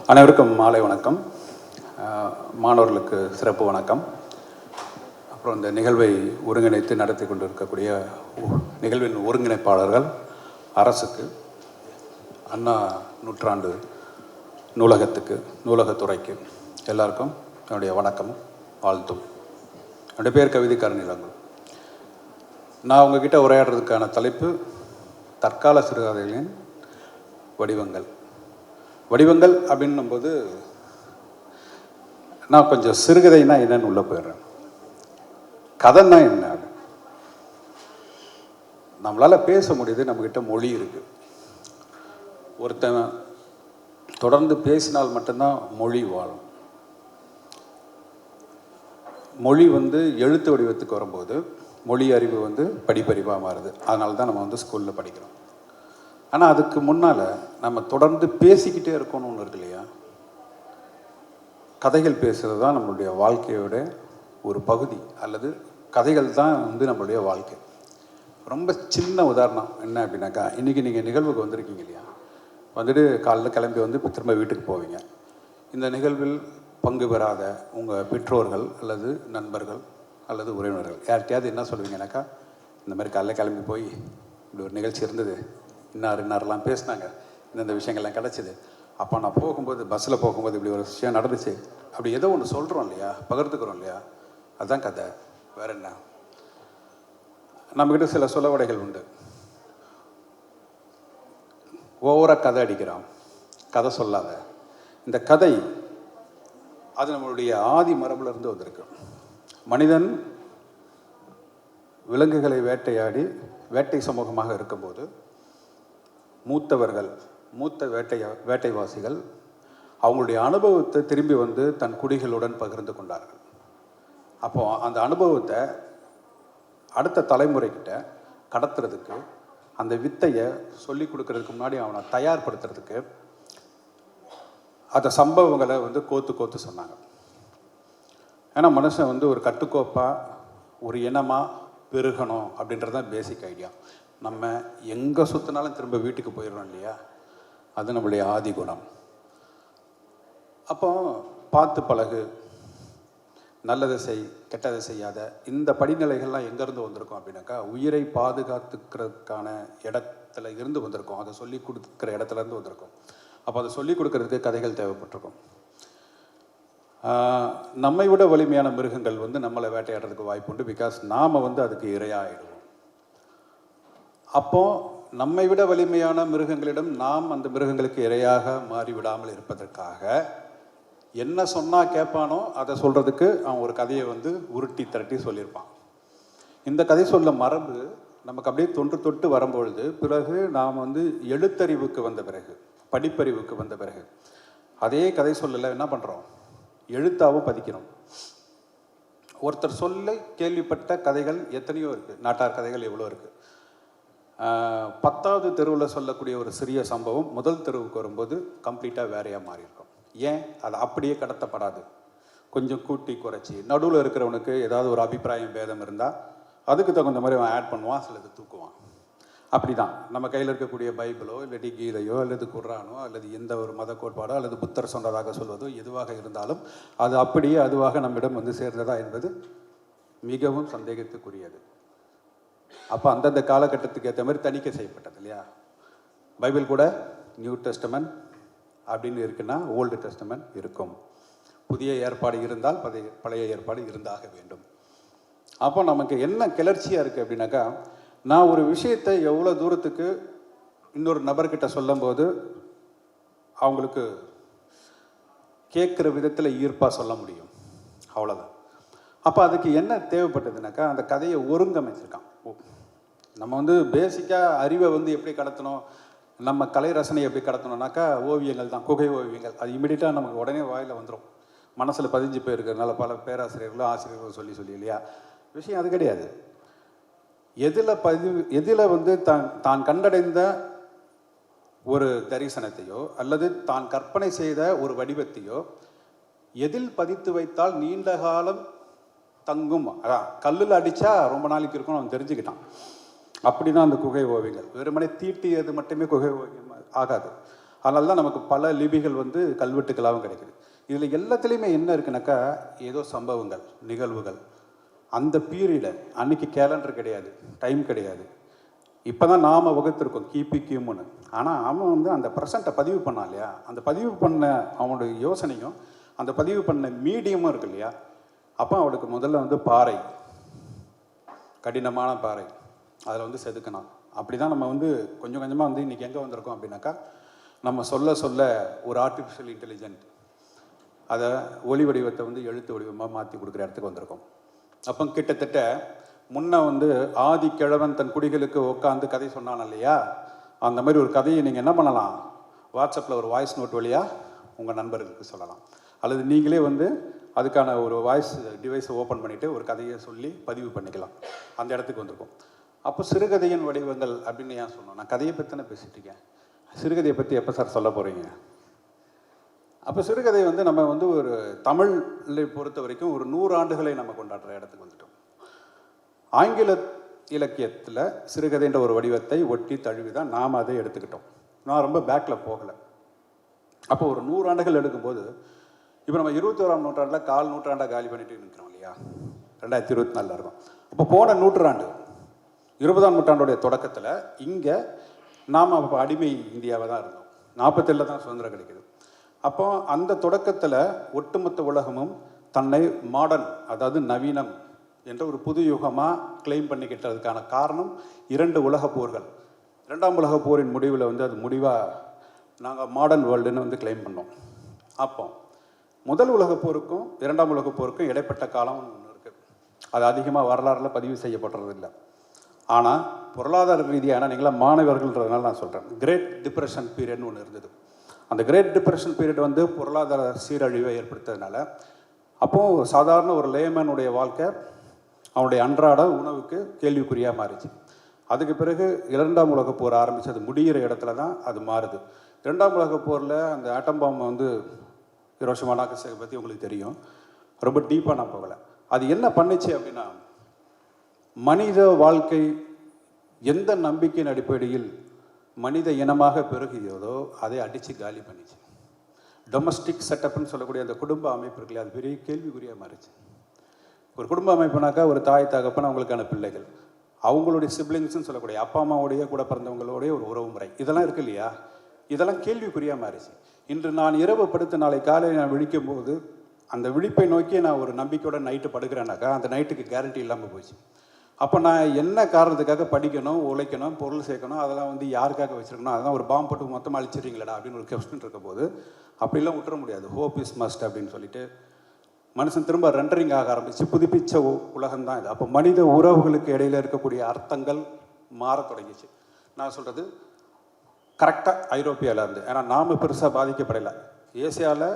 அனைவருக்கும் மாலை வணக்கம். மாணவர்களுக்கு சிறப்பு வணக்கம். அப்புறம் இந்த நிகழ்வை ஒருங்கிணைத்து நடத்தி கொண்டிருக்கக்கூடிய நிகழ்வின் ஒருங்கிணைப்பாளர்கள் அரசுக்கு அண்ணா நூற்றாண்டு நூலகத்துக்கு நூலகத்துறைக்கு எல்லாருக்கும் என்னுடைய வணக்கமும் வாழ்த்தும். என்னுடைய பேர் கவிதைக்காரன் கருணிலங்கள் நான் உங்ககிட்ட உரையாடுறதுக்கான தலைப்பு தற்கால சிறுகதைகளின் வடிவங்கள். வடிவங்கள் அப்படின்னும்போது நான் கொஞ்சம் சிறுகதைனா என்னன்னு உள்ள போயிடுறேன். கதைன்னா என்ன? நம்மளால் நம்மளால பேச முடியுது நம்மக்கிட்ட மொழி இருக்குது ஒருத்தன் தொடர்ந்து பேசினால் மட்டும்தான் மொழி வாழும். மொழி வந்து எழுத்து வடிவத்துக்கு வரும்போது மொழி அறிவு வந்து படிப்பறிவாக மாறுது. அதனால தான் நம்ம வந்து ஸ்கூலில் படிக்கிறோம். ஆனால் அதுக்கு முன்னால் நம்ம தொடர்ந்து பேசிக்கிட்டே இருக்கணும்னு ஒன்று இருக்கு இல்லையா? கதைகள் பேசுகிறது தான் நம்மளுடைய வாழ்க்கையோட ஒரு பகுதி அல்லது கதைகள் தான் வந்து நம்மளுடைய வாழ்க்கை. ரொம்ப சின்ன உதாரணம் என்ன அப்படின்னாக்கா இன்றைக்கி நீங்கள் நிகழ்வுக்கு வந்திருக்கீங்க இல்லையா? வந்துட்டு காலைல கிளம்பி வந்து இப்போ திரும்ப வீட்டுக்கு போவீங்க. இந்த நிகழ்வில் பங்கு பெறாத உங்கள் பெற்றோர்கள் அல்லது நண்பர்கள் அல்லது உறவினர்கள் யார்கிட்டயாவது என்ன சொல்லுவீங்கனாக்கா இந்த மாதிரி காலைல கிளம்பி போய் இப்படி ஒரு நிகழ்ச்சி இருந்தது இன்னார் இன்னாரெல்லாம் பேசினாங்க. இந்தந்த விஷயங்கள்லாம் கிடச்சிது. அப்போ நான் போகும்போது பஸ்ஸில் போகும்போது இப்படி ஒரு விஷயம் நடந்துச்சு. அப்படி ஏதோ ஒன்று சொல்கிறோம் இல்லையா? பகிர்ந்துக்கிறோம் இல்லையா? அதுதான் கதை. வேற என்ன? நம்மக்கிட்ட சில சொலவடைகள் உண்டு. ஓவராக கதை அடிக்கிறான் கதை சொல்லாத. இந்த கதை அது நம்மளுடைய ஆதி மரபுல இருந்து வந்திருக்கு. மனிதன் விலங்குகளை வேட்டையாடி வேட்டை சமூகமாக இருக்கும்போது மூத்தவர்கள் மூத்த வேட்டை வேட்டைவாசிகள் அவங்களுடைய அனுபவத்தை திரும்பி வந்து தன் குடிகளுடன் பகிர்ந்து கொண்டார்கள். அப்போ அந்த அனுபவத்தை அடுத்த தலைமுறைக்கிட்ட கடத்துறதுக்கு அந்த வித்தையை சொல்லி கொடுக்கறதுக்கு முன்னாடி அவனை தயார்படுத்துறதுக்கு அந்த சம்பவங்களை வந்து கோத்து கோத்து சொன்னாங்க. ஏன்னா மனுஷன் வந்து ஒரு கட்டுக்கோப்பாக ஒரு இனமாக பெருகணும் அப்படின்றது தான் பேசிக் ஐடியா நம்ம எங்கே சுற்றினாலும் திரும்ப வீட்டுக்கு போயிடுறோம் இல்லையா? அது நம்மளுடைய ஆதி குணம். அப்போ பார்த்து பழகு. நல்லதை செய் கெட்டதை செய்யாத. இந்த படிநிலைகள்லாம் எங்கேருந்து வந்திருக்கோம் அப்படின்னாக்கா உயிரை பாதுகாத்துக்கிறதுக்கான இடத்துல இருந்து வந்திருக்கோம். அதை சொல்லி கொடுக்குற இடத்துல இருந்து வந்திருக்கோம். அப்போ அதை சொல்லி கொடுக்கறதுக்கு கதைகள் தேவைப்பட்டிருக்கும். நம்மை விட வலிமையான மிருகங்கள் வந்து நம்மளை வேட்டையாடுறதுக்கு வாய்ப்பு உண்டு பிகாஸ் நாம் வந்து அதுக்கு இரையாகிடுவோம் அப்போ நம்மை விட வலிமையான மிருகங்களிடம் நாம் அந்த மிருகங்களுக்கு இரையாக மாறி விடாமல் இருப்பதற்காக என்ன சொன்னால் கேட்பானோ அதை சொல்கிறதுக்கு அவன் ஒரு கதையை வந்து உருட்டி திரட்டி சொல்லியிருப்பான். இந்த கதை சொல்ல மரபு நமக்கு அப்படியே தொன்று தொட்டு வரும்பொழுது பிறகு நாம் வந்து எழுத்தறிவுக்கு வந்த பிறகு படிப்பறிவுக்கு வந்த பிறகு அதே கதை சொல்லலை என்ன பண்ணுறோம் எழுத்தாகவும் பதிக்கிறோம். ஒருத்தர் சொல்ல கேள்விப்பட்ட கதைகள் எத்தனையோ இருக்குது நாட்டார் கதைகள் எவ்வளோ இருக்குது பத்தாவது தெருவில் சொல்லக்கூடிய ஒரு சிறிய சம்பவம் முதல் தெருவுக்கு வரும்போது கம்ப்ளீட்டாக வேறையாக மாறியிருக்கும். ஏன்? அது அப்படியே கடத்தப்படாது. கொஞ்சம் கூட்டி குறைச்சி நடுவில் இருக்கிறவனுக்கு ஏதாவது ஒரு அபிப்பிராயம் பேதம் இருந்தால் அதுக்கு தகுந்த மாதிரி அவன் ஆட் பண்ணுவான் சிலது தூக்குவான். அப்படி தான் நம்ம கையில் இருக்கக்கூடிய பைபிளோ இல்லாட்டி கீதையோ அல்லது குர்ரானோ அல்லது எந்த ஒரு மத கோட்பாடோ அல்லது புத்தர் சொன்னதாக சொல்வதோ எதுவாக இருந்தாலும் அது அப்படியே அதுவாக நம்மிடம் வந்து சேர்ந்ததா என்பது மிகவும் சந்தேகத்துக்குரியது. அப்போ அந்தந்த காலகட்டத்துக்கு ஏற்ற மாதிரி தணிக்கை செய்யப்பட்டது இல்லையா? பைபிள் கூட நியூ டெஸ்டமென்ட் அப்படின்னு இருக்குன்னா ஓல்டு டெஸ்டமென்ட் இருக்கும். புதிய ஏற்பாடு இருந்தால் பழைய பழைய ஏற்பாடு இருந்தாக வேண்டும். அப்போ நமக்கு என்ன கிளர்ச்சியாக இருக்குது அப்படின்னாக்கா நான் ஒரு விஷயத்தை எவ்வளோ தூரத்துக்கு இன்னொரு நபர்கிட்ட சொல்லும்போது அவங்களுக்கு கேட்குற விதத்தில் ஈர்ப்பாக சொல்ல முடியும். அவ்வளோதான் அப்போ அதுக்கு என்ன தேவைப்பட்டதுனாக்கா அந்த கதையை ஒருங்கமைச்சிருக்கான். நம்ம வந்து பேசிக்காக அறிவை வந்து எப்படி கடத்தணும்? நம்ம கலை ரசனை எப்படி கடத்தணும்னாக்கா ஓவியங்கள் தான் குகை ஓவியங்கள். அது இமிடியட்டாக நமக்கு உடனே வாயில் வந்துடும் மனசில் பதிஞ்சு போயிருக்கிறதுனால பல பேராசிரியர்களும் ஆசிரியர்களும் சொல்லி சொல்லி இல்லையா? விஷயம் அது கிடையாது. எதில் பதிவு எதில் வந்து தான் தான் கண்டடைந்த ஒரு தரிசனத்தையோ அல்லது தான் கற்பனை செய்த ஒரு வடிவத்தையோ எதில் பதித்து வைத்தால் நீண்ட காலம் தங்கும். அதான் கல்லில் அடித்தா ரொம்ப நாளைக்கு இருக்கும்னு அவன் தெரிஞ்சுக்கிட்டான். அப்படி தான் அந்த குகை ஓவியங்கள். வெறுமனே தீட்டியது மட்டுமே குகை ஓவியம் ஆகாது. அதனால தான் நமக்கு பல லிபிகள் வந்து கல்வெட்டுக்களாகவும் கிடைக்குது. இதில் எல்லாத்துலேயுமே என்ன இருக்குனாக்கா ஏதோ சம்பவங்கள் நிகழ்வுகள். அந்த பீரியடை அன்னைக்கு கேலண்டர் கிடையாது டைம் கிடையாது. இப்போ தான் நாம் வகுத்திருக்கோம் கிபி கிமுன்னு ஆனால் அவன் வந்து அந்த ப்ரெசண்ட்டை பதிவு பண்ணான் இல்லையா? அந்த பதிவு பண்ண அவனுடைய யோசனையும் அந்த பதிவு பண்ண மீடியமும் இருக்கு இல்லையா? அப்போ அவளுக்கு முதல்ல வந்து பாறை. கடினமான பாறை. அதில் வந்து செதுக்கணும். அப்படி தான் நம்ம வந்து கொஞ்சம் கொஞ்சமாக வந்து இன்றைக்கி எங்கே வந்திருக்கோம் அப்படின்னாக்கா நம்ம சொல்ல சொல்ல ஒரு ஆர்டிஃபிஷியல் இன்டெலிஜென்ட் அதை ஒளி வடிவத்தை வந்து எழுத்து வடிவமாக மாற்றி கொடுக்குற இடத்துக்கு வந்திருக்கோம். அப்போ கிட்டத்தட்ட முன்ன வந்து ஆதி கிழவன் தன் குடிகளுக்கு உட்காந்து கதை சொன்னான் இல்லையா? அந்த மாதிரி ஒரு கதையை நீங்கள் என்ன பண்ணலாம்? வாட்ஸ்அப்பில் ஒரு வாய்ஸ் நோட் வழியாக உங்கள் நண்பர்களுக்கு சொல்லலாம். அல்லது நீங்களே வந்து அதுக்கான ஒரு வாய்ஸ் டிவைஸை ஓப்பன் பண்ணிவிட்டு ஒரு கதையை சொல்லி பதிவு பண்ணிக்கலாம். அந்த இடத்துக்கு வந்திருக்கோம். அப்போ சிறுகதையின் வடிவங்கள் அப்படின்னு ஏன் சொன்னோம்? நான் கதையை பற்றி தானே பேசிட்டு இருக்கேன். சிறுகதையை பற்றி எப்போ சார் சொல்ல போகிறீங்க அப்போ சிறுகதை வந்து நம்ம வந்து ஒரு தமிழை பொறுத்த வரைக்கும் ஒரு நூறு ஆண்டுகளை நம்ம கொண்டாடுற இடத்துக்கு வந்துட்டோம். ஆங்கில இலக்கியத்தில் சிறுகதைன்ற ஒரு வடிவத்தை ஒட்டி தழுவி தான் நாம் அதை எடுத்துக்கிட்டோம். நான் ரொம்ப பேக்கில் போகலை. அப்போ ஒரு நூறு ஆண்டுகள் எடுக்கும்போது இப்போ நம்ம இருபத்தோராம் நூற்றாண்டில் கால் நூற்றாண்டாக காலி பண்ணிட்டு நிற்கிறோம் இல்லையா? ரெண்டாயிரத்தி இருபத்தி நாலில் இருக்கும். அப்போ போன நூற்றாண்டு இருபதாம் நூற்றாண்டுடைய தொடக்கத்தில் இங்கே நாம் அப்போ அடிமை இந்தியாவை தான் இருந்தோம். நாற்பத்தேழில் தான் சுதந்திரம் கிடைக்குது. அப்போ அந்த தொடக்கத்தில் ஒட்டுமொத்த உலகமும் தன்னை மாடர்ன் அதாவது நவீனம் என்ற ஒரு புது யுகமாக கிளைம் பண்ணிக்கிட்டதுக்கான காரணம் இரண்டு உலகப் போர்கள். இரண்டாம் உலகப் போரின் முடிவில் வந்து அது முடிவாக நாங்கள் மாடர்ன் வேர்ல்டுன்னு வந்து கிளைம் பண்ணோம். அப்போ முதல் உலகப் போருக்கும் இரண்டாம் உலகப் போருக்கும் இடைப்பட்ட காலம் ஒன்று இருக்குது. அது அதிகமாக வரலாறுல பதிவு செய்யப்படுறதில்லை. ஆனால் பொருளாதார ரீதியான நீங்களாம் மாணவர்கள்ன்றதுனால நான் சொல்கிறேன் கிரேட் டிப்ரெஷன் பீரியட்னு ஒன்று இருந்தது. அந்த கிரேட் டிப்ரெஷன் பீரியட் வந்து பொருளாதார சீரழிவை ஏற்படுத்ததுனால அப்போது சாதாரண ஒரு லேமனுடைய வாழ்க்கை அவனுடைய அன்றாட உணவுக்கு கேள்விக்குறியாக மாறிச்சு. அதுக்கு பிறகு இரண்டாம் உலகப் போர் ஆரம்பித்து அது முடிகிற இடத்துல தான் அது மாறுது. இரண்டாம் உலகப் போரில் அந்த ஆட்டம் பாம்பை வந்து ஹிரோஷிமா நாகசேகை பற்றி உங்களுக்கு தெரியும். ரொம்ப டீப்பாக நான் போகலை. அது என்ன பண்ணுச்சு அப்படின்னா மனித வாழ்க்கை எந்த நம்பிக்கையின் அடிப்படையில் மனித இனமாக பெருகியதோ அதை அடித்து காலி பண்ணிச்சு. டொமஸ்டிக் செட்டப்னு சொல்லக்கூடிய அந்த குடும்ப அமைப்பு இருக்குல்ல அது பெரிய கேள்விக்குறியாக மாறிச்சு. ஒரு குடும்ப அமைப்புனாக்கா ஒரு தாய் தகப்பன் அவங்களுக்கான பிள்ளைகள். அவங்களுடைய சிப்ளிங்ஸ்னு சொல்லக்கூடிய அப்பா அம்மாவுடைய கூட பிறந்தவங்களுடைய ஒரு உறவு முறை. இதெல்லாம் இருக்கு இல்லையா? இதெல்லாம் கேள்விக்குறியாக மாறிச்சு. இன்று நான் இரவு படுத்து நாளை காலையில் நான் விழிக்கும் போது அந்த விழிப்பை நோக்கி நான் ஒரு நம்பிக்கையோட நைட்டு படுக்கிறேனாக்கா அந்த நைட்டுக்கு கேரண்டி இல்லாமல் போச்சு. அப்போ நான் என்ன காரணத்துக்காக படிக்கணும் உழைக்கணும் பொருள் சேர்க்கணும் அதெல்லாம் வந்து யாருக்காக வச்சுருக்கணும் அதெல்லாம் ஒரு பாம்பு போட்டு மொத்தமாக அழிச்சிடுறீங்களடா அப்படின்னு ஒரு கொஸ்டின் இருக்க போது அப்படிலாம் விட்டுற முடியாது. ஹோப் இஸ் மஸ்ட் அப்படின்னு சொல்லிட்டு மனுஷன் திரும்ப ரெண்டரிங் ஆக ஆரம்பிச்சு புதுப்பிச்ச உலகம் தான் இது. அப்போ மனித உறவுகளுக்கு இடையில இருக்கக்கூடிய அர்த்தங்கள் மாறத் தொடங்கிச்சு. நான் சொல்கிறது கரெக்டாக ஐரோப்பியாவில் இருந்து. ஏன்னா நாம் பெருசாக பாதிக்கப்படலை. ஏசியாவில்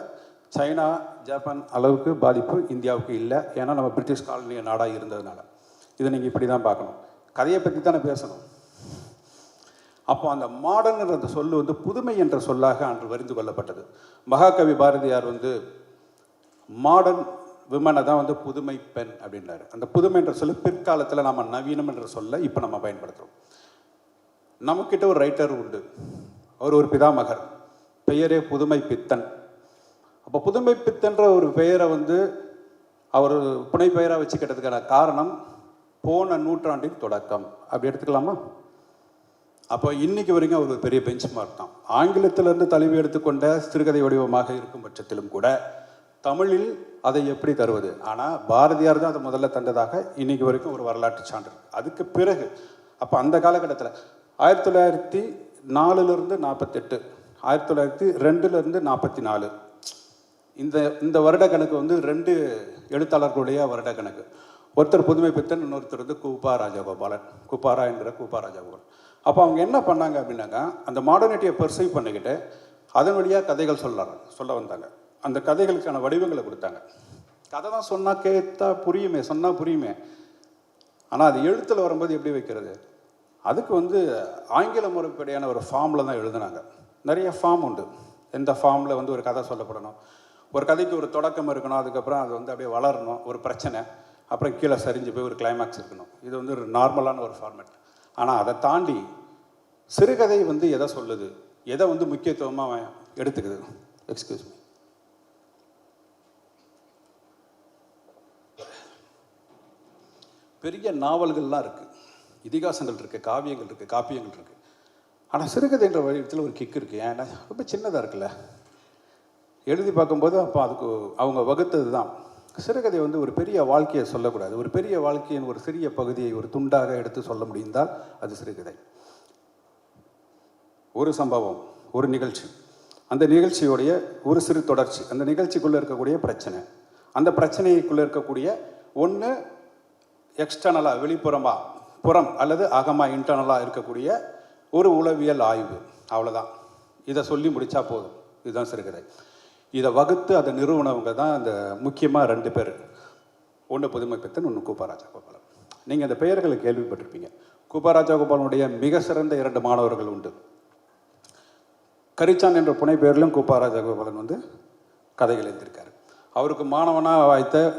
சைனா ஜப்பான் அளவுக்கு பாதிப்பு இந்தியாவுக்கு இல்லை. ஏன்னா நம்ம பிரிட்டிஷ் காலனி நாடாக இருந்ததுனால. இதை நீங்கள் இப்படி தான் பார்க்கணும். கதையை பற்றி தானே பேசணும். அப்போ அந்த மாடர்ன் என்ற சொல்லு வந்து புதுமை என்ற சொல்லாக அன்று வரிந்து கொள்ளப்பட்டது. மகாகவி பாரதியார் வந்து மாடர்ன் விமனை தான் வந்து புதுமை பெண் அப்படின்றாரு. அந்த புதுமை என்ற சொல்லு பிற்காலத்தில் நம்ம நவீனம் என்ற சொல்ல இப்போ நம்ம பயன்படுத்துகிறோம் நம்மக்கிட்ட ஒரு ரைட்டர் உண்டு. அவர் ஒரு பிதாமகர். பெயரே புதுமை பித்தன். அப்போ புதுமை பித்தன்ற ஒரு பெயரை வந்து அவர் புனை பெயராக வச்சுக்கிட்டதுக்கான காரணம் போன நூற்றாண்டின் தொடக்கம். அப்படி எடுத்துக்கலாமா? அப்போ இன்னைக்கு வரைக்கும் அவர் ஒரு பெரிய பெஞ்ச் மார்க் தான். ஆங்கிலத்திலிருந்து தழுவி எடுத்துக்கொண்ட சிறுகதை வடிவமாக இருக்கும் பட்சத்திலும் கூட தமிழில் அதை எப்படி தருவது? ஆனால் பாரதியார் தான் அதை முதல்ல தந்ததாக இன்னைக்கு வரைக்கும் ஒரு வரலாற்று சான்று அதுக்கு பிறகு அப்போ அந்த காலகட்டத்தில் ஆயிரத்தி தொள்ளாயிரத்தி நாலுலேருந்து நாற்பத்தெட்டு ஆயிரத்தி தொள்ளாயிரத்தி ரெண்டுலேருந்து நாற்பத்தி நாலு இந்த இந்த வருட கணக்கு வந்து ரெண்டு எழுத்தாளர்களுடைய வருட கணக்கு. ஒருத்தர் புதுமை பித்தன் இன்னொருத்தர் வந்து கூப்பா ராஜகோபாலன். குப்பாரா என்கிற கூப்பா ராஜகோபாலன். அப்போ அவங்க என்ன பண்ணாங்க அப்படின்னாக்கா அந்த மாடர்னிட்டியை பெர்சைவ் பண்ணிக்கிட்டு அதன் வழியாக கதைகள் சொல்லலாம் சொல்ல வந்தாங்க. அந்த கதைகளுக்கான வடிவங்களை கொடுத்தாங்க. கதை தான் சொன்னால் கேட்டால் புரியுமே சொன்னால் புரியுமே. ஆனால் அது எழுத்தில் வரும்போது எப்படி வைக்கிறது? அதுக்கு வந்து ஆங்கில முறைப்படியான ஒரு ஃபார்மில் தான் எழுதுனாங்க. நிறைய ஃபார்ம் உண்டு. எந்த ஃபார்மில் வந்து ஒரு கதை சொல்லப்படணும். ஒரு கதைக்கு ஒரு தொடக்கம் இருக்கணும். அதுக்கப்புறம் அது வந்து அப்படியே வளரணும். ஒரு பிரச்சனை. அப்புறம் கீழே சரிஞ்சு போய் ஒரு கிளைமேக்ஸ் இருக்கணும். இது வந்து ஒரு நார்மலான ஒரு ஃபார்மேட் ஆனால் அதை தாண்டி சிறுகதை வந்து எதை சொல்லுது? எதை வந்து முக்கியத்துவமாக அவன் எடுத்துக்குது? எக்ஸ்கியூஸ் மீ பெரிய நாவல்கள்லாம் இருக்குது இதிகாசங்கள் இருக்குது காவியங்கள் இருக்குது காப்பியங்கள் இருக்குது ஆனால் சிறுகதைன்ற வடிவத்தில் ஒரு கிக் இருக்குது ஏன்னா ரொம்ப சின்னதாக இருக்குல்ல. எழுதி பார்க்கும்போது அப்போ அதுக்கு அவங்க வகுத்தது தான். சிறுகதை வந்து ஒரு பெரிய வாழ்க்கையை சொல்லக்கூடாது. ஒரு பெரிய வாழ்க்கையின் ஒரு சிறிய பகுதியை ஒரு துண்டாக எடுத்து சொல்ல முடிந்தால் அது சிறுகதை. ஒரு சம்பவம் ஒரு நிகழ்ச்சி. அந்த நிகழ்ச்சியுடைய ஒரு சிறு தொடர்ச்சி. அந்த நிகழ்ச்சிக்குள்ளே இருக்கக்கூடிய பிரச்சனை. அந்த பிரச்சனைக்குள்ளே இருக்கக்கூடிய ஒன்று எக்ஸ்டர்னலாக வெளிப்புறமாக புறம் அல்லது அகமாக இன்டர்னலாக இருக்கக்கூடிய ஒரு உளவியல் ஆய்வு. அவ்வளோதான் இதை சொல்லி முடித்தா போதும். இதுதான் சிறுகதை. இதை வகுத்து அதை நிறுவனவங்க தான் அந்த முக்கியமாக ரெண்டு பேர். ஒன்று புதுமை பித்தன் ஒன்று கூப்பாராஜா கோபாலன் நீங்கள் அந்த பெயர்களை கேள்விப்பட்டிருப்பீங்க. கூப்பாராஜா கோபாலனுடைய மிக சிறந்த இரண்டு மாணவர்கள் உண்டு. கரிச்சான் என்ற புனை பெயரிலும் கூப்பா கோபாலன் வந்து கதைகள் எழுதியிருக்காரு. அவருக்கு மாணவனாக வாய்த்த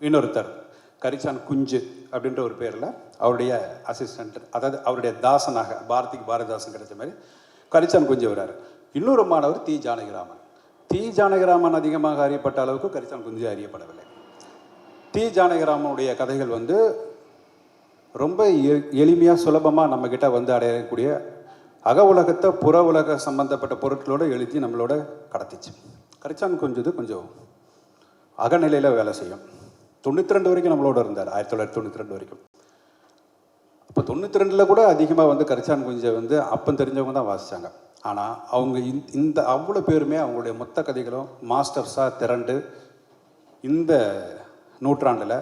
இன்னொருத்தர் கரிச்சான் குஞ்சு. அப்படின்ற ஒரு பேரில் அவருடைய அசிஸ்டண்ட் அதாவது அவருடைய தாசனாக பாரதிக்கு பாரதிதாசன் கிடைச்ச மாதிரி கரிச்சான் குஞ்சு வர்றாரு இன்னொரு மாணவர் தி. ஜானகிராமன். தி. ஜானகிராமன் அதிகமாக அறியப்பட்ட அளவுக்கு கரிச்சான் குஞ்சு அறியப்படவில்லை. தி. ஜானகிராமனுடைய கதைகள் வந்து ரொம்ப எளிமையாக சுலபமாக நம்மக்கிட்ட வந்து அடையக்கூடிய அக உலகத்தை புற உலக சம்பந்தப்பட்ட பொருட்களோடு எழுதி நம்மளோட கடத்திச்சு. கரிச்சான் கொஞ்சது கொஞ்சம் அகநிலையில் வேலை செய்யும். தொண்ணூற்றி ரெண்டு வரைக்கும் நம்மளோட இருந்தார் ஆயிரத்தி தொள்ளாயிரத்தி தொண்ணூற்றி ரெண்டு வரைக்கும். அப்போ தொண்ணூற்றி ரெண்டில் கூட அதிகமாக வந்து கரிச்சான் குஞ்சை வந்து அப்பன் தெரிஞ்சவங்க தான் வாசித்தாங்க ஆனால் அவங்க இந்த- இந்த அவ்வளோ பேருமே அவங்களுடைய மொத்த கதைகளும் மாஸ்டர்ஸாக திரண்டு இந்த நூற்றாண்டில்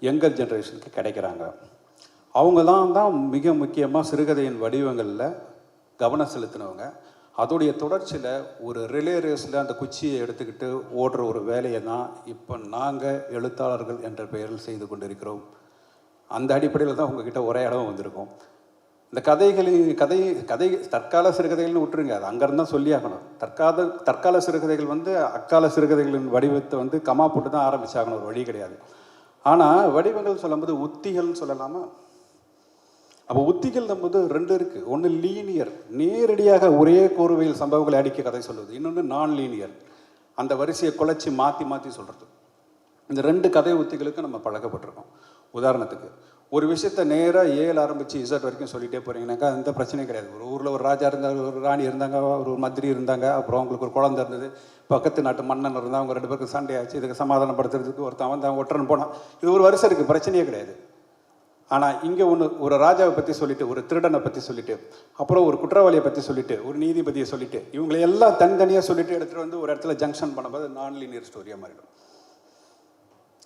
யங்கர் ஜென்ரேஷனுக்கு கிடைக்கிறாங்க. அவங்க தான் தான் மிக முக்கியமாக சிறுகதையின் வடிவங்களில் கவனம் செலுத்தினவங்க. அதோடைய தொடர்ச்சியில் ஒரு ரிலே ரேஸில் அந்த குச்சியை எடுத்துக்கிட்டு ஓடுற ஒரு வேலையை தான் இப்போ நாங்கள் எழுத்தாளர்கள் என்ற பெயரில் செய்து கொண்டிருக்கிறோம். அந்த அடிப்படையில் தான் உங்ககிட்ட ஒரே இடம் வந்திருக்கோம். இந்த கதைகளின் கதை கதை தற்கால சிறுகதைகள்னு விட்டுருங்க. அது அங்கேருந்து தான் சொல்லி ஆகணும். தற்கால தற்கால சிறுகதைகள் வந்து அக்கால சிறுகதைகளின் வடிவத்தை வந்து கமா போட்டு தான் ஆரம்பிச்சாகணும். ஒரு வழி கிடையாது. ஆனால் வடிவங்கள் சொல்லும்போது உத்திகள்னு சொல்லலாமா? அப்போ உத்திகள் நம்போது ரெண்டு இருக்கு. ஒன்று லீனியர் நேரடியாக ஒரே கோர்வையில் சம்பவங்களை அடிக்க கதை சொல்வது இன்னொன்று நான் லீனியர் அந்த வரிசையை குலைச்சி மாற்றி மாற்றி சொல்கிறது இந்த ரெண்டு கதை உத்திகளுக்கு நம்ம பழக்கப்பட்டிருக்கோம். உதாரணத்துக்கு ஒரு விஷயத்த நேராக ஏழு ஆரம்பித்து இசட் வரைக்கும் சொல்லிகிட்டே போகிறீங்கனாக்கா எந்த பிரச்சனையும் கிடையாது. ஒரு ஊரில் ஒரு ராஜா இருந்தாங்க ஒரு ராணி இருந்தாங்க ஒரு மந்திரி இருந்தாங்க அப்புறம் அவங்களுக்கு ஒரு குழந்தை இருந்தது. பக்கத்து நாட்டு மன்னன் இருந்தால் அவங்க ரெண்டு பேருக்கு சண்டை ஆச்சு இதுக்கு சமாதானப்படுத்துறதுக்கு ஒருத்தன் வந்து அவன் ஒற்றன் போனான். இது ஒரு வருஷம் இருக்குது பிரச்சனையே கிடையாது. ஆனால் இங்கே ஒன்று ஒரு ராஜாவை பற்றி சொல்லிட்டு ஒரு திருடனை பற்றி சொல்லிட்டு அப்புறம் ஒரு குற்றவாளியை பற்றி சொல்லிட்டு ஒரு நீதிபதியை சொல்லிட்டு இவங்களை எல்லாம் தனித்தனியாக சொல்லிட்டு எடுத்துகிட்டு வந்து ஒரு இடத்துல ஜங்ஷன் பண்ணும்போது நான் லீனியர் ஸ்டோரியாக மாறிடும்.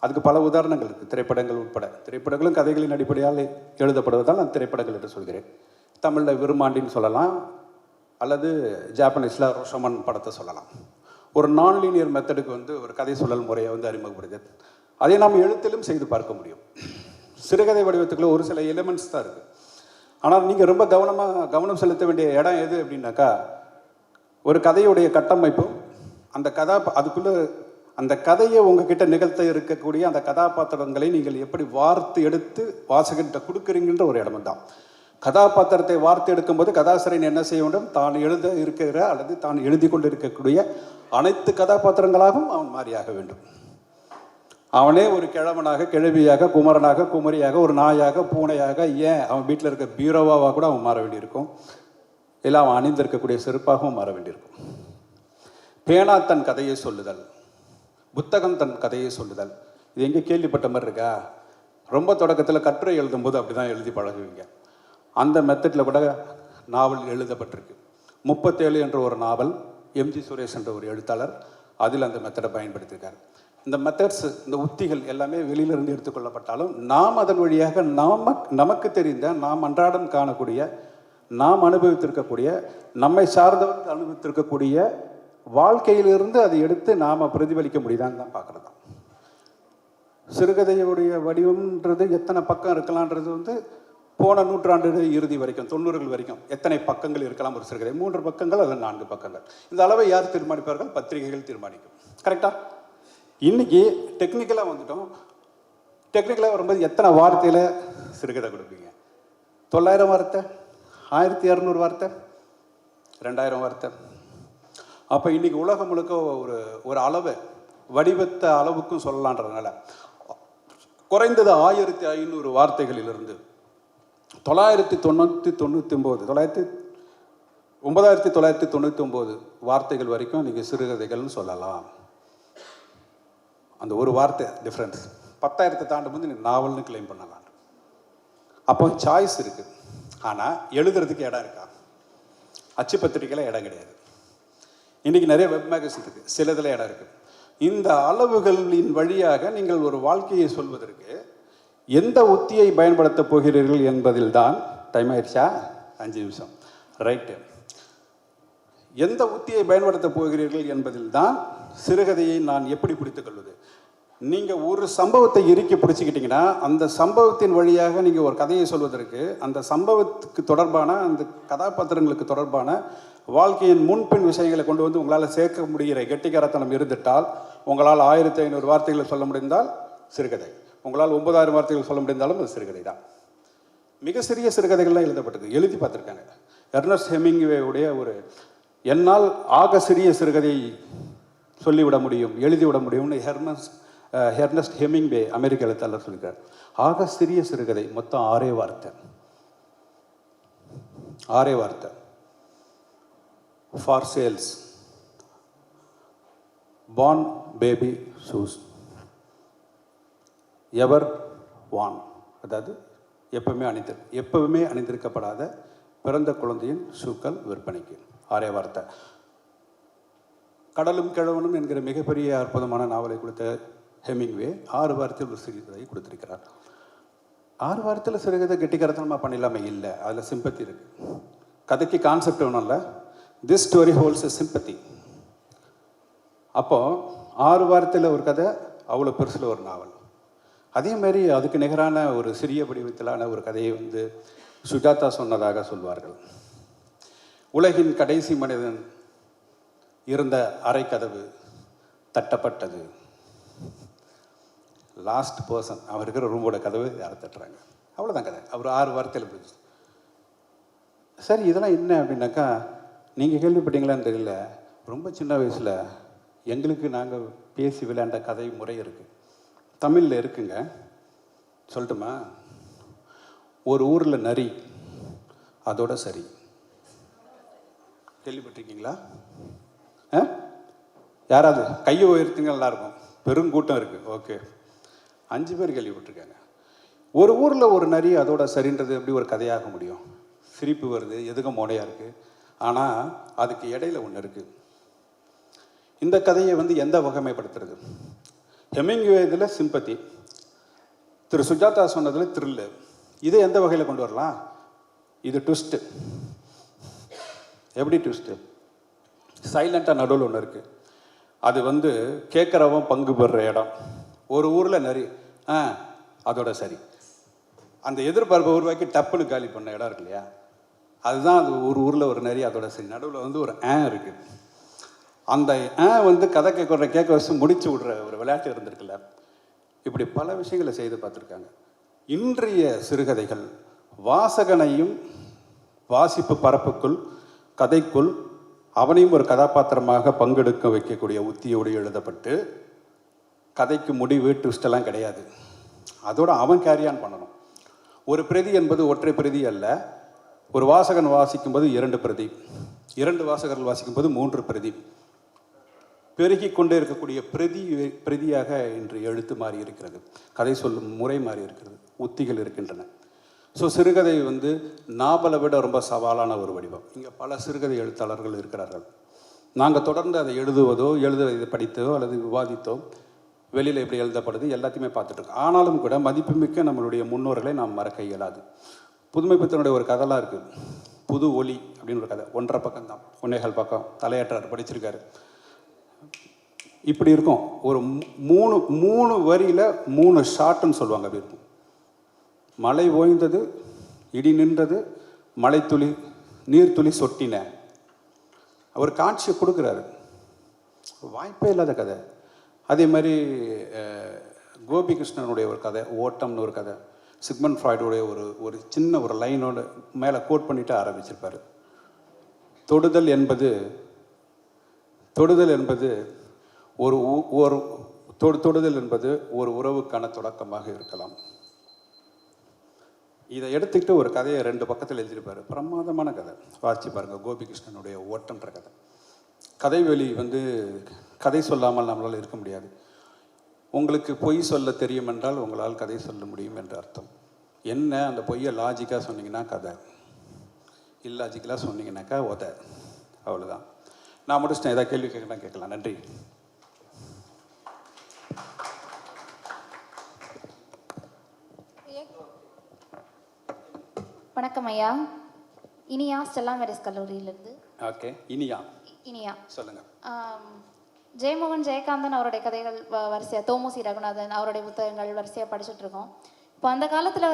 அதுக்கு பல உதாரணங்கள் இருக்குது திரைப்படங்கள் உட்பட. திரைப்படங்களும் கதைகளின் அடிப்படையால் எழுதப்படுவதால் நான் திரைப்படங்கள் என்று சொல்கிறேன். தமிழில் விருமாண்டின்னு சொல்லலாம். அல்லது ஜாப்பனீஸில் ரோஷமன் படத்தை சொல்லலாம். ஒரு நான் லீனியர் மெத்தடுக்கு வந்து ஒரு கதை சொல்லல் முறையை வந்து அறிமுகப்படுது அதை நாம் எழுத்திலும் செய்து பார்க்க முடியும். சிறுகதை வடிவத்துக்குள்ள ஒரு சில எலிமெண்ட்ஸ் தான் இருக்குது ஆனால் நீங்கள் ரொம்ப கவனமாக கவனம் செலுத்த வேண்டிய இடம் எது அப்படின்னாக்கா ஒரு கதையுடைய கட்டமைப்பும் அந்த கதா அதுக்குள்ள அந்த கதையை உங்ககிட்ட நிகழ்த்த இருக்கக்கூடிய அந்த கதாபாத்திரங்களை நீங்கள் எப்படி வார்த்து எடுத்து வாசகர்கிட்ட கொடுக்குறீங்கன்ற ஒரு இடம் தான். கதாபாத்திரத்தை வார்த்து எடுக்கும்போது கதாசிரியன் என்ன செய்ய வேண்டும்? தான் எழுத இருக்கிற அல்லது தான் எழுதி கொண்டு இருக்கக்கூடிய அனைத்து கதாபாத்திரங்களாகவும் அவன் மாறியாக வேண்டும். அவனே ஒரு கிழவனாக கிழவியாக குமரனாக குமரியாக ஒரு நாயாக பூனையாக ஏன்? அவன் வீட்டில் இருக்க பீரோவாவாக கூட அவன் மாற வேண்டியிருக்கும். இல்லை அவன் அணிந்திருக்கக்கூடிய செருப்பாகவும் மாற வேண்டியிருக்கும். பேனா தன் கதையை சொல்லுதல் புத்தகம் தன் கதையை சொல்லுதல். இது எங்கே கேள்விப்பட்ட மாதிரி இருக்கா? ரொம்ப தொடக்கத்தில் கட்டுரை எழுதும்போது அப்படி தான் எழுதி பழகுவீங்க. அந்த மெத்தடில் கூட நாவல் எழுதப்பட்டிருக்கு. முப்பத்தேழு என்ற ஒரு நாவல் எம்ஜி சுரேஷ் என்ற ஒரு எழுத்தாளர் அதில் அந்த மெத்தடை பயன்படுத்தியிருக்கார். இந்த மெத்தட்ஸ் இந்த உத்திகள் எல்லாமே வெளியிலிருந்து எடுத்துக்கொள்ளப்பட்டாலும் நாம் அதன் வழியாக நாம நமக்கு தெரிந்த நாம் அன்றாடம் காணக்கூடிய நாம் அனுபவித்திருக்கக்கூடிய நம்மை சார்ந்தவர்கள் அனுபவித்திருக்கக்கூடிய வாழ்க்கையிலிருந்து அதை எடுத்து நாம் பிரதிபலிக்க முடியுதான்னு தான் பார்க்குறது தான். சிறுகதையுடைய வடிவம்ன்றது எத்தனை பக்கம் இருக்கலான்றது வந்து போன நூற்றாண்டு இறுதி வரைக்கும் தொண்ணூறுகள் வரைக்கும் எத்தனை பக்கங்கள் இருக்கலாம் ஒரு சிறுகதை? மூன்று பக்கங்கள் அல்லது நான்கு பக்கங்கள். இந்த அளவை யார் தீர்மானிப்பார்கள்? பத்திரிகைகள் தீர்மானிக்கும். கரெக்டாக இன்னைக்கு டெக்னிக்கலாக வந்துட்டோம். டெக்னிக்கலாக வரும்போது எத்தனை வார்த்தையில் சிறுகதை கொடுப்பீங்க? தொள்ளாயிரம் வார்த்தை ஆயிரத்தி இரநூறு வார்த்தை ரெண்டாயிரம் வார்த்தை. அப்போ இன்றைக்கி உலகம் முழுக்க ஒரு ஒரு அளவு வடிவத்த அளவுக்கும் சொல்லலான்றதுனால குறைந்தது ஆயிரத்தி ஐநூறு வார்த்தைகளிலிருந்து தொள்ளாயிரத்தி தொண்ணூற்றி தொண்ணூற்றி ஒம்பது தொள்ளாயிரத்தி ஒன்பதாயிரத்தி தொள்ளாயிரத்தி தொண்ணூற்றி ஒம்பது வார்த்தைகள் வரைக்கும் நீங்கள் சிறுகதைகள்னு சொல்லலாம். அந்த ஒரு வார்த்தை டிஃப்ரென்ஸ் பத்தாயிரத்தை தாண்டும் போது நீங்கள் நாவல்னு கிளைம் பண்ணலாம். அப்போ சாய்ஸ் இருக்குது ஆனால் எழுதுறதுக்கு இடம் இருக்கா? அச்சு பத்திரிக்கையில் இடம் கிடையாது. இன்றைக்கி நிறைய வெப் மேகசின் இருக்குது சிலதில் இடம் இருக்குது இந்த அளவுகளின் வழியாக நீங்கள் ஒரு வாழ்க்கையை சொல்வதற்கு எந்த உத்தியை பயன்படுத்தப் போகிறீர்கள் என்பதில் தான் டைம் ஆயிடுச்சா? அஞ்சு நிமிஷம். ரைட்டு எந்த உத்தியை பயன்படுத்தப் போகிறீர்கள் என்பதில் தான் சிறுகதையை நான் எப்படி பிடித்துக் கொள்வது நீங்கள் ஒரு சம்பவத்தை இறுக்கி பிடிச்சிக்கிட்டிங்கன்னா அந்த சம்பவத்தின் வழியாக நீங்கள் ஒரு கதையை சொல்வதற்கு அந்த சம்பவத்துக்கு தொடர்பான அந்த கதாபாத்திரங்களுக்கு தொடர்பான வாழ்க்கையின் முன்பின் விஷயங்களை கொண்டு வந்து உங்களால் சேர்க்க முடிகிற கெட்டிக்காரத்தனம் இருந்துட்டால் உங்களால் ஆயிரத்தி ஐநூறு வார்த்தைகளை சொல்ல முடிந்தால் சிறுகதை. உங்களால் ஒன்பதாயிரம் வார்த்தைகள் சொல்ல முடிந்தாலும் அது சிறுகதை தான். மிக சிறிய சிறுகதைகள்லாம் எழுதப்பட்டது எழுதி பார்த்துருக்காங்க. எர்னஸ்ட் ஹெமிங்வேவுடைய ஒரு என்னால் ஆக சிறிய சிறுகதை சொல்லிவிட முடியும் எழுதிவிட முடியும்னு ஹெர்மஸ் ஹெர்னஸ்ட் ஹெமிங்வே அமெரிக்க எழுத்தாளர் சொல்லியிருக்கார் ஆக சிறிய சிறுகதை மொத்தம் ஆறே வார்த்தை. ஆறே வார்த்தை. ஃபார் சேல்ஸ் பான் பேபி ஷூஸ் எவர் வான் அதாவது எப்பவுமே அணிந்து எப்பவுமே அணிந்திருக்கப்படாத பிறந்த குழந்தையின் ஷூக்கள் விற்பனைக்கு. ஆரே வார்த்தை. கடலும் கிழவனும் என்கிற மிகப்பெரிய அற்புதமான நாவலை கொடுத்த ஹெமிங்வே ஆறு வாரத்தில் ஒரு சிறுகதை கொடுத்துருக்கிறார். ஆறு வாரத்தில் சிறுகதை கெட்டிக்கரத்தனமாக பண்ணிடலாமே? இல்லை. அதில் சிம்பத்தி இருக்குது கதைக்கு கான்செப்ட் ஒன்றும் இல்லை. திஸ் ஸ்டோரி ஹோல்ஸ் சிம்பத்தி அப்போது ஆறு வாரத்தில் ஒரு கதை அவ்வளோ பெருசில் ஒரு நாவல். அதேமாரி அதுக்கு நிகரான ஒரு சிறிய வடிவத்திலான ஒரு கதையை வந்து சுஜாதா சொன்னதாக சொல்வார்கள். உலகின் கடைசி மனிதன் இருந்த அறைக்கதவு தட்டப்பட்டது. லாஸ்ட் பர்சன் அவர் இருக்கிற ரூமோட கதவு யாரை தட்டுறாங்க? அவ்வளோதான் கதை. அவர் ஆறு வாரத்தில் முடிஞ்சு சரி இதெல்லாம் என்ன அப்படின்னாக்கா நீங்கள் கேள்விப்பட்டீங்களான்னு தெரியல. ரொம்ப சின்ன வயசில் எங்களுக்கு நாங்கள் பேசி விளையாண்ட கதை முறை இருக்குது தமிழில் இருக்குங்க. சொல்லட்டுமா? ஒரு ஊரில் நரி அதோட சரி. கேள்விப்பட்டிருக்கீங்களா? ஆ? யாராவது? கையை உயர்த்துங்க நல்லாயிருக்கும் பெருங்கூட்டம் இருக்குது ஓகே. அஞ்சு பேர் கேள்விப்பட்டிருக்காங்க. ஒரு ஊரில் ஒரு நரி அதோட சரின்றது எப்படி ஒரு கதையாக முடியும்? சிரிப்பு வருது எதுக்கும் மோடையாக இருக்குது ஆனால் அதுக்கு இடையில ஒன்று இருக்குது இந்த கதையை வந்து எந்த வகைமைப்படுத்துறது? ஹெமிங்வே இதில் சிம்பத்தி. திரு சுஜாதா சொன்னதில் த்ரில்லு. இதை எந்த வகையில் கொண்டு வரலாம்? இது ட்விஸ்ட்டு எப்படி ட்விஸ்ட்டு சைலண்ட்டாக நடுவில் ஒன்று இருக்குது அது வந்து கேட்குறவன் பங்கு பெறுற இடம். ஒரு ஊரில் நரி ஆ அதோட சரி. அந்த எதிர்பார்ப்பை உருவாக்கி டப்புன்னு காலி பண்ண இடம் இருக்கு இல்லையா? அதுதான் அது ஒரு ஊரில் ஒரு நரி அதோட சரி. நடுவில் வந்து ஒரு ஆ இருக்குது அந்த ஆ வந்து கதை கேட்குற கேட்க வச்சு முடிச்சு விடுற ஒரு விளையாட்டு இருந்திருக்குல்ல? இப்படி பல விஷயங்களை செய்து பார்த்துருக்காங்க. இன்றைய சிறுகதைகள் வாசகனையும் வாசிப்பு பரப்புக்குள் கதைக்குள் அவனையும் ஒரு கதாபாத்திரமாக பங்கெடுக்க வைக்கக்கூடிய உத்தியோடு எழுதப்பட்டு கதைக்கு முடிவு ட்விஸ்டெல்லாம் கிடையாது. அதோட அவன் கேரியான் பண்ணணும். ஒரு பிரதி என்பது ஒற்றை பிரதி அல்ல. ஒரு வாசகன் வாசிக்கும்போது இரண்டு பிரதி. இரண்டு வாசகர்கள் வாசிக்கும்போது மூன்று பிரதி. பெருகி கொண்டே இருக்கக்கூடிய பிரதி பிரதியாக இன்று எழுத்து மாறி இருக்கிறது. கதை சொல்லும் முறை மாறி இருக்கிறது. உத்திகள் இருக்கின்றன. ஸோ சிறுகதை வந்து நாவலை விட ரொம்ப சவாலான ஒரு வடிவம். இங்கே பல சிறுகதை எழுத்தாளர்கள் இருக்கிறார்கள். நாங்கள் தொடர்ந்து அதை எழுதுவதோ எழுத இதை படித்தோ அல்லது விவாதித்தோ வெளியில் எப்படி எழுதப்படுது எல்லாத்தையுமே பார்த்துட்ருக்கோம் ஆனாலும் கூட மதிப்புமிக்க நம்மளுடைய முன்னோர்களை நாம் மறக்க இயலாது. புதுமைப்பத்தனுடைய ஒரு கதைலாம் இருக்குது புது ஒளி அப்படின்னு ஒரு கதை. ஒன்றரை பக்கம் தான் ஒன்னேகால் பக்கம். தலையாற்றார் படிச்சிருக்காரு. இப்படி இருக்கும். ஒரு மூணு மூணு வரியில் மூணு ஷாட்டுன்னு சொல்லுவாங்க அப்படி இருக்கும். மழை ஓய்ந்தது இடி நின்றது மழைத்துளி நீர்த்துளி சொட்டின. அவர் காட்சியை கொடுக்குறாரு. வாய்ப்பே இல்லாத கதை. அதே மாதிரி கோபிகிருஷ்ணனுடைய ஒரு கதை ஓட்டம்னு ஒரு கதை சிக்மன் ஃப்ராய்டுடைய ஒரு ஒரு சின்ன ஒரு லைனோட மேலே கோட் பண்ணிட்டு ஆரம்பிச்சிருப்பாரு. தொடுதல் என்பது தொடுதல் என்பது ஒரு ஒரு தொடு தொடுதல் என்பது ஒரு உறவுக்கான தொடக்கமாக இருக்கலாம். இதை எடுத்துக்கிட்டு ஒரு கதையை ரெண்டு பக்கத்தில் எழுதியிருப்பார். பிரமாதமான கதை. வாசிச்சு பாருங்கள் கோபிகிருஷ்ணனுடைய ஓட்டன்ற கதை. கதை வெளி வந்து கதை சொல்லாமல் நம்மளால் இருக்க முடியாது. உங்களுக்கு பொய் சொல்ல தெரியும் என்றால் உங்களால் கதை சொல்ல முடியும் என்று அர்த்தம். என்ன அந்த பொய்யை லாஜிக்காக சொன்னீங்கன்னா கதை. இல்லாஜிக்கலாக சொன்னீங்கன்னாக்கா உத. அவ்வளோதான் நான் முடிச்சிட்டேன் ஏதாவது கேள்வி கேட்கலாம் கேட்கலாம். நன்றி. வணக்கம் ஐயா. இனியா ஸ்டெல்லா மேரிஸ் கல்லூரியிலிருந்து. ஓகே இனியா. இனியா. சொல்லுங்க. ஆம், ஜெயமோகன் ஜெயகாந்தன் அவருடைய கதைகள் வரிசையாக தோமுசி ரகுநாதன் அவருடைய புத்தகங்கள் வரிசையாக படிச்சுட்டு இருக்கோம். இப்போ அந்த காலத்தில்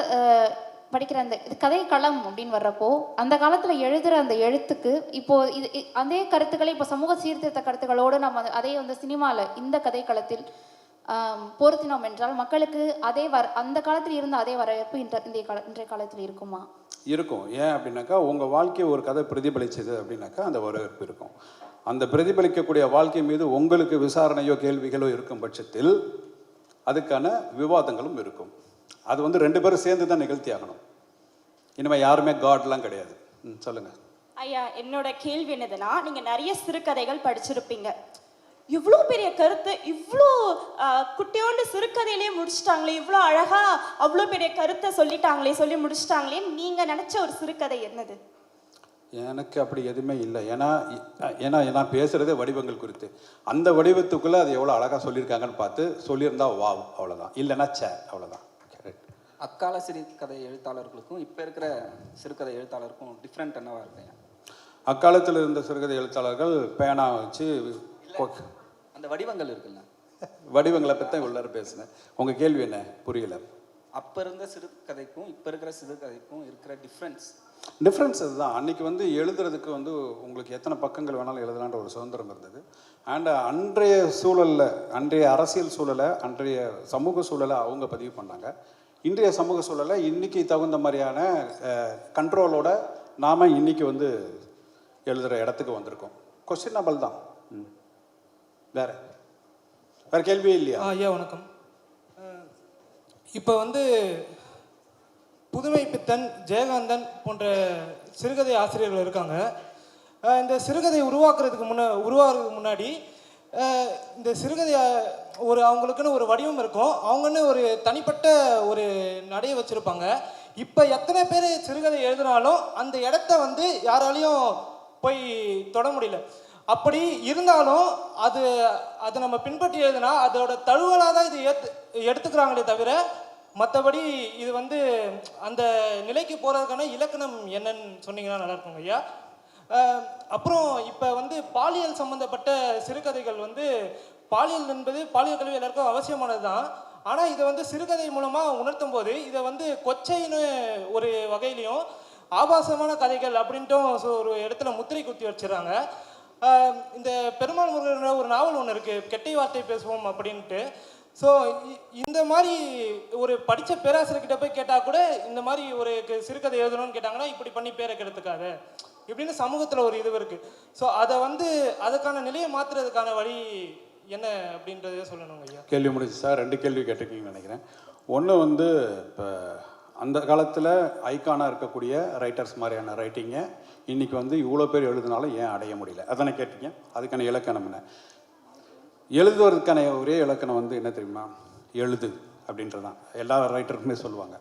படிக்கிற அந்த இது கதை களம் அப்படின்னு வர்றப்போ அந்த காலத்தில் எழுதுகிற அந்த எழுத்துக்கு இப்போ இது அதே கருத்துக்களை இப்போ சமூக சீர்திருத்த கருத்துக்களோடு நம்ம அதே வந்து சினிமாவில் இந்த கதை களத்தில் பொருத்தினோம் என்றால் மக்களுக்கு அதே வர அந்த காலத்தில் இருந்த அதே வரவேற்பு இன்ற இன்றைய கால இன்றைய காலத்தில் இருக்குமா? இருக்கும். ஏன் அப்படின்னாக்கா உங்கள் வாழ்க்கையை ஒரு கதை பிரதிபலிச்சது அப்படின்னாக்கா அந்த வரவேற்பு இருக்கும். அந்த பிரதிபலிக்கக்கூடிய வாழ்க்கை மீது உங்களுக்கு விசாரணையோ கேள்விகளோ இருக்கும் பட்சத்தில் அதுக்கான விவாதங்களும் இருக்கும். அது வந்து ரெண்டு பேரும் சேர்ந்து தான் நிகழ்த்தி ஆகணும். இனிமேல் யாருமே காட்லாம் கிடையாது. ம் சொல்லுங்கள் ஐயா என்னோட கேள்வி என்னதுன்னா நீங்க நிறைய சிறுகதைகள் படிச்சிருப்பீங்க. இவ்வளோ பெரிய கருத்து இவ்வளோ குட்டியோண்டு சிறுகதையிலே முடிச்சிட்டாங்களே இவ்வளோ அழகா அவ்வளோ பெரிய கருத்தை சொல்லிட்டாங்களே சொல்லி முடிச்சிட்டாங்களே நீங்க நினைச்ச ஒரு சிறுகதை என்னது? எனக்கு அப்படி எதுவுமே இல்லை. ஏன்னா ஏன்னா நான் பேசுகிறதே வடிவங்கள் குறித்து. அந்த வடிவத்துக்குள்ளே அது எவ்வளோ அழகாக சொல்லியிருக்காங்கன்னு பார்த்து சொல்லியிருந்தா வாவ் அவ்வளோதான் இல்லைன்னா சே அவ்வளோதான் அக்கால சிறுகதை எழுத்தாளர்களுக்கும் இப்போ இருக்கிற சிறுகதை எழுத்தாளருக்கும் டிஃப்ரெண்ட் என்னவா இருக்குங்க அக்காலத்தில் இருந்த சிறுகதை எழுத்தாளர்கள் பேனா வச்சு அந்த வடிவங்கள் இருக்குல்ல? வடிவங்களை பற்றி உள்ளார பேசினேன். உங்கள் கேள்வி என்ன? புரியல. அப்போ இருந்த சிறுகதைக்கும் இப்போ இருக்கிற சிறுகதைக்கும் இருக்கிற டிஃப்ரென்ஸ் டிஃப்ரென்ஸ் இதுதான். அன்னைக்கு வந்து எழுதுறதுக்கு வந்து உங்களுக்கு எத்தனை பக்கங்கள் வேணாலும் எழுதலான்ற ஒரு சுதந்திரம் இருந்தது. அண்ட் அன்றைய சூழலில் அன்றைய அரசியல் சூழலை அன்றைய சமூக சூழலை அவங்க பதிவு பண்ணாங்க. இன்றைய சமூக சூழலை இன்னைக்கு தகுந்த மாதிரியான கண்ட்ரோலோட நாம் இன்னைக்கு வந்து எழுதுகிற இடத்துக்கு வந்திருக்கோம். கொஸ்டினபிள் தான். வேற? வேற கேள்வியே இல்லையா? ஐயா வணக்கம். இப்போ வந்து புதுமை பித்தன் ஜெயகாந்தன் போன்ற சிறுகதை ஆசிரியர்கள் இருக்காங்க. இந்த சிறுகதை உருவாக்குறதுக்கு முன்ன உருவாகிறதுக்கு முன்னாடி இந்த சிறுகதை ஒரு அவங்களுக்குன்னு ஒரு வடிவம் இருக்கும். அவங்கன்னு ஒரு தனிப்பட்ட ஒரு நடையை வச்சுருப்பாங்க. இப்போ எத்தனை பேர் சிறுகதை எழுதினாலும் அந்த இடத்த வந்து யாராலையும் போய் தொட முடியல. அப்படி இருந்தாலும் அது அதை நம்ம பின்பற்றி எழுதுனா அதோட தழுவலாக தான் இது ஏத்து எடுத்துக்கிறாங்களே தவிர மற்றபடி இது வந்து அந்த நிலைக்கு போகிறதுக்கான இலக்கணம் என்னன்னு சொன்னீங்கன்னா நல்லா இருக்குங்க ஐயா. அப்புறம் இப்போ வந்து பாலியல் சம்மந்தப்பட்ட சிறுகதைகள் வந்து பாலியல் என்பது பாலியல் கல்வி எல்லாருக்கும் அவசியமானது தான் ஆனால் இதை வந்து சிறுகதை மூலமாக உணர்த்தும் போது இதை வந்து கொச்சைன்னு ஒரு வகையிலையும் ஆபாசமான கதைகள் அப்படின்ட்டும் ஒரு இடத்துல முத்திரை குத்தி வச்சுறாங்க இந்த பெருமாள் முருகன் ஒரு நாவல் ஒன்று இருக்குது கெட்டை வார்த்தை பேசுவோம் அப்படின்ட்டு. ஸோ இந்த மாதிரி ஒரு படித்த பேராசிரியர்கிட்ட போய் கேட்டால் கூட இந்த மாதிரி ஒரு சிறுகதை எழுதணும்னு கேட்டாங்கன்னா இப்படி பண்ணி பேரை கெடுத்துக்காத. இப்படின்னு சமூகத்தில் ஒரு இது இருக்குது ஸோ அதை வந்து அதுக்கான நிலையை மாற்றுறதுக்கான வழி என்ன அப்படின்றத சொல்லணுங்க ஐயா. கேள்வி முடிச்சு சார். ரெண்டு கேள்வி கேட்டிருக்கீங்கன்னு நினைக்கிறேன். ஒன்று வந்து இப்போ அந்த காலத்தில் ஐக்கானாக இருக்கக்கூடிய ரைட்டர்ஸ் மாதிரியான ரைட்டிங்கை இன்னைக்கு வந்து இவ்வளோ பேர் எழுதினாலும் ஏன் அடைய முடியல? அதானே கேட்டீங்க. அதுக்கான இலக்கணம் என்ன? எழுதுவதற்கான ஒரே இலக்கணம் வந்து என்ன தெரியுமா? எழுது அப்படின்றது தான் எல்லா ரைட்டருக்குமே சொல்லுவாங்க.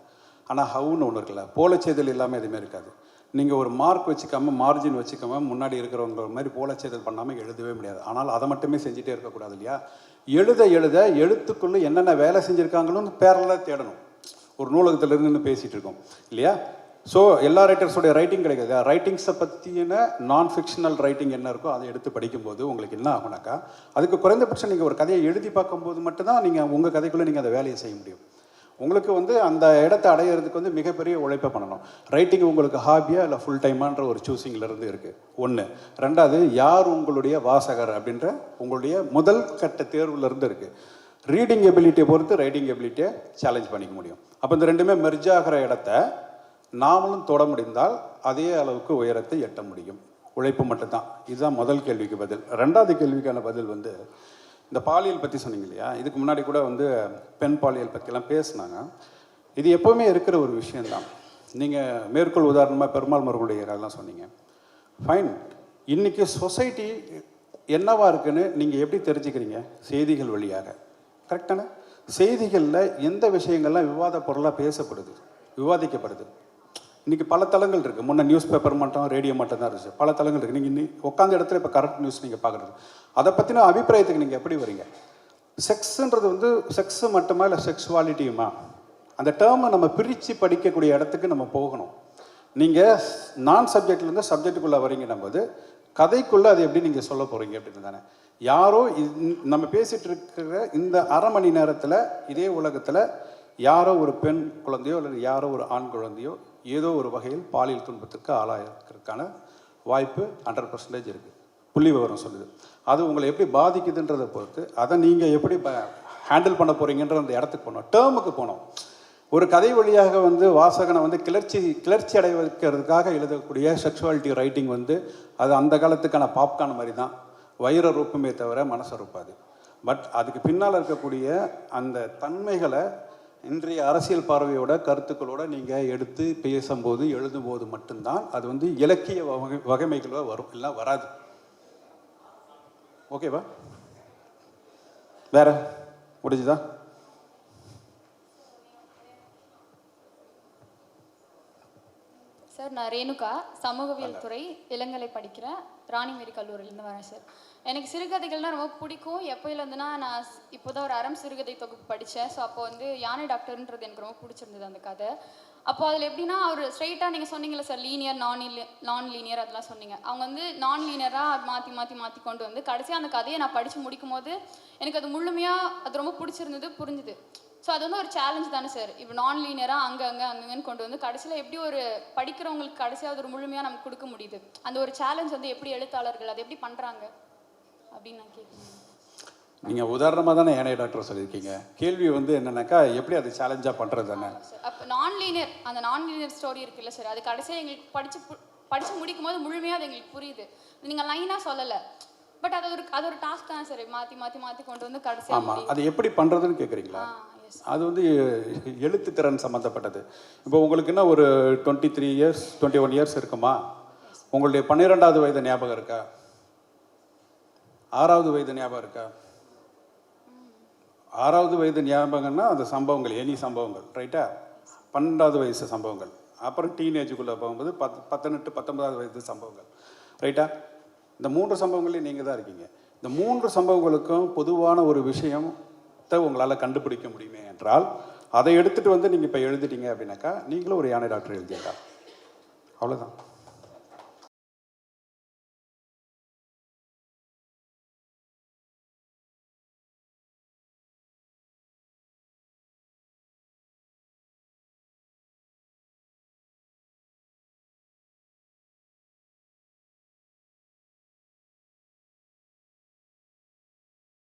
ஆனால் ஹவுன்னு ஒன்று இருக்குல்ல போலச்செய்தல் இல்லாமல் எதுவுமே இருக்காது. நீங்கள் ஒரு மார்க் வச்சுக்காம மார்ஜின் வச்சுக்காம முன்னாடி இருக்கிறவங்க மாதிரி போலச்செய்தல் பண்ணாமல் எழுதவே முடியாது. ஆனால் அதை மட்டுமே செஞ்சுட்டே இருக்கக்கூடாது இல்லையா? எழுத எழுத எழுத்துக்குள்ளே என்னென்ன வேலை செஞ்சுருக்காங்களோன்னு பேரலாக தேடணும். ஒரு நூலகத்தில் இருந்து பேசிகிட்டு இருக்கோம் இல்லையா? ஸோ எல்லா ரைட்டர்ஸோடைய ரைட்டிங் கிடைக்காது. ரைட்டிங்ஸை பற்றின நான் ஃபிக்ஷனல் ரைட்டிங் என்ன இருக்கோ அதை எடுத்து படிக்கும்போது உங்களுக்கு என்ன ஆகுனாக்கா அதுக்கு குறைந்தபட்சம் நீங்கள் ஒரு கதையை எழுதி பார்க்கும்போது மட்டும்தான் நீங்கள் உங்கள் கதைக்குள்ளே நீங்கள் அந்த வேலையை செய்ய முடியும். உங்களுக்கு வந்து அந்த இடத்த அடையிறதுக்கு வந்து மிகப்பெரிய உழைப்பை பண்ணணும். ரைட்டிங் உங்களுக்கு ஹாபியா இல்லை ஃபுல் டைமான்ற ஒரு சூஸிங்லேருந்து இருக்குது ஒன்று ரெண்டாவது யார் உங்களுடைய வாசகர் அப்படின்ற உங்களுடைய முதல் கட்ட தேர்வுலேருந்து இருக்குது ரீடிங் எபிலிட்டியை பொறுத்து ரைட்டிங் எபிலிட்டியை சேலஞ்ச் பண்ணிக்க முடியும். அப்போ இந்த ரெண்டுமே மெர்ஜ் ஆகிற இடத்த நாமளும் தொட முடிந்தால் அதே அளவுக்கு உயரத்தை எட்ட முடியும். உழைப்பு மட்டும்தான். இதுதான் முதல் கேள்விக்கு பதில். ரெண்டாவது கேள்விக்கான பதில் வந்து இந்த பாலியல் பற்றி சொன்னீங்க இல்லையா? இதுக்கு முன்னாடி கூட வந்து பெண் பாலியல் பற்றிலாம் பேசினாங்க. இது எப்போவுமே இருக்கிற ஒரு விஷயந்தான் நீங்கள் மேற்கொள் உதாரணமாக பெருமாள் மருகுடைய சொன்னீங்க. ஃபைன் இன்றைக்கி சொசைட்டி என்னவா இருக்குன்னு நீங்கள் எப்படி தெரிஞ்சுக்கிறீங்க? செய்திகள் வழியாக. கரெக்டான செய்திகளில் எந்த விஷயங்கள்லாம் விவாத பொருளாக பேசப்படுது? விவாதிக்கப்படுது. இன்றைக்கி பல தளங்கள் இருக்குது முன்னே நியூஸ் பேப்பர் மட்டும் ரேடியோ மட்டும் தான் இருந்துச்சு. பல தளங்கள் இருக்குது நீங்கள் இன்னி உட்காந்த இடத்துல இப்போ கரெக்ட் நியூஸ் நீங்கள் பார்க்குறது அதை பற்றின அபிப்பிராயத்துக்கு நீங்கள் எப்படி வரீங்க? செக்ஸுன்றது வந்து செக்ஸு மட்டுமா இல்லை செக்ஸுவாலிட்டியுமா அந்த டேர்மை நம்ம பிரித்து படிக்கக்கூடிய இடத்துக்கு நம்ம போகணும். நீங்கள் நான் சப்ஜெக்ட்லேருந்து சப்ஜெக்டுக்குள்ளே வரீங்கன்னும் போது கதைக்குள்ளே அது எப்படி நீங்கள் சொல்ல போகிறீங்க அப்படின்னு தானே. யாரோ நம்ம பேசிகிட்டு இருக்கிற இந்த அரை மணி நேரத்தில் இதே உலகத்தில் யாரோ ஒரு பெண் குழந்தையோ அல்லது யாரோ ஒரு ஆண் குழந்தையோ ஏதோ ஒரு வகையில் பாலியல் துன்பத்திற்கு ஆளாகிறதுக்கான வாய்ப்பு ஹண்ட்ரட் பர்சன்டேஜ் இருக்குது புள்ளி விவரம் சொல்லுது. அது உங்களை எப்படி பாதிக்குதுன்றதை பொறுத்து அதை நீங்கள் எப்படி ஹேண்டில் பண்ண போகிறீங்கன்ற அந்த இடத்துக்கு போனோம். டேர்முக்கு போனோம். ஒரு கதை வழியாக வந்து வாசகனை வந்து கிளர்ச்சி கிளர்ச்சி அடைய வைக்கிறதுக்காக எழுதக்கூடிய செக்ஷுவாலிட்டி ரைட்டிங் வந்து அது அந்த காலத்துக்கான பாப்கார்ன் மாதிரி தான் வயிற ரூப்புமே தவிர மனசை ரூப்பாது பட் அதுக்கு பின்னால் இருக்கக்கூடிய அந்த தன்மைகளை இன்றைய அரசியல் பார்வையோட கருத்துக்களோட நீங்கள் எடுத்து பேசும்போது எழுதும்போது மட்டும்தான் அது வந்து இலக்கிய வகை வகைமைகளோட வரும். இல்லை வராது. ஓகேவா வேற? முடிஞ்சுதா? சார் நான் ரேணுகா சமூகவியல் துறை இளங்கலை படிக்கிறேன். ராணிமேரி கல்லூரியிலேருந்து வரேன் சார். எனக்கு சிறுகதைகள்னால் ரொம்ப பிடிக்கும். எப்போயிலேருந்துனா நான் இப்போ தான் ஒரு அறம் சிறுகதை தொகுப்பு படித்தேன் ஸோ அப்போ வந்து யானை டாக்டர்ன்றது எனக்கு ரொம்ப பிடிச்சிருந்தது அந்த கதை. அப்போ அதில் எப்படின்னா அவர் ஸ்ட்ரைட்டாக நீங்கள் சொன்னீங்களே சார் லீனியர் நான் நான் லீனியர் அதெல்லாம் சொன்னீங்க. அவங்க வந்து நான் லீனியராக மாற்றி மாற்றி மாற்றி கொண்டு வந்து கடைசியாக அந்த கதையை நான் படித்து முடிக்கும் போது எனக்கு அது முழுமையாக அது ரொம்ப பிடிச்சிருந்தது புரிஞ்சுது. ஸோ அது வந்து ஒரு சேலஞ்ச் தானே சார் இப்போ நான் லீனியராக அங்கே அங்கே அங்கங்கன்னு கொண்டு வந்து கடைசியில் எப்படி ஒரு படிக்கிறவங்களுக்கு கடைசியாக அது ஒரு முழுமையாக நமக்கு கொடுக்க முடியுது? அந்த ஒரு சேலஞ்ச் வந்து எப்படி எழுத்தாளர்கள் அதை எப்படி பண்ணுறாங்க அப்படின்னு நான் கேட்குறேன். நீங்கள் உதாரணமாக தானே ஏனைய டாக்டர் சொல்லியிருக்கீங்க. கேள்வி வந்து என்னன்னாக்கா எப்படி அது சேலஞ்சாக பண்ணுறது தானே? சார். அப்போ நான் லீனியர் அந்த நான் லீனியர் ஸ்டோரி இருக்குல்ல சார் அது கடைசியாக எங்களுக்கு படித்து படித்து முடிக்கும் போது முழுமையாக அது எங்களுக்கு புரியுது. நீங்கள் லைனாக சொல்லலை. பட் அது ஒரு அது ஒரு டாஸ்க் தானே சார் மாற்றி மாற்றி மாற்றி கொண்டு வந்து கடைசியாக ஆமாம் அது எப்படி பண்ணுறதுன்னு கேட்குறீங்களா அது வந்து எழுத்து திறன் சம்மந்தப்பட்டது இப்போ உங்களுக்கு என்ன ஒரு twenty three years twenty one years இருக்குமா உங்களுடைய பன்னிரெண்டாவது வயது ஞாபகம் இருக்கா? ஆறாவது வயது ஞாபகம் இருக்கா? ஆறாவது வயது ஞாபகம்னா அந்த சம்பவங்கள் எனி சம்பவங்கள் ரைட்டா பன்னெண்டாவது வயசு சம்பவங்கள். அப்புறம் டீனேஜுக்குள்ளே போகும்போது பத் பத்தெட்டு பத்தொன்பதாவது வயது சம்பவங்கள் ரைட்டா இந்த மூன்று சம்பவங்களையும் நீங்கள் தான் இருக்கீங்க. இந்த மூன்று சம்பவங்களுக்கும் பொதுவான ஒரு விஷயத்தை உங்களால் கண்டுபிடிக்க முடியுமே என்றால் அதை எடுத்துகிட்டு வந்து நீங்கள் இப்போ எழுதிட்டீங்க அப்படின்னாக்கா நீங்களும் ஒரு யானை டாக்டர் எழுதியிருக்கா அவ்வளோதான்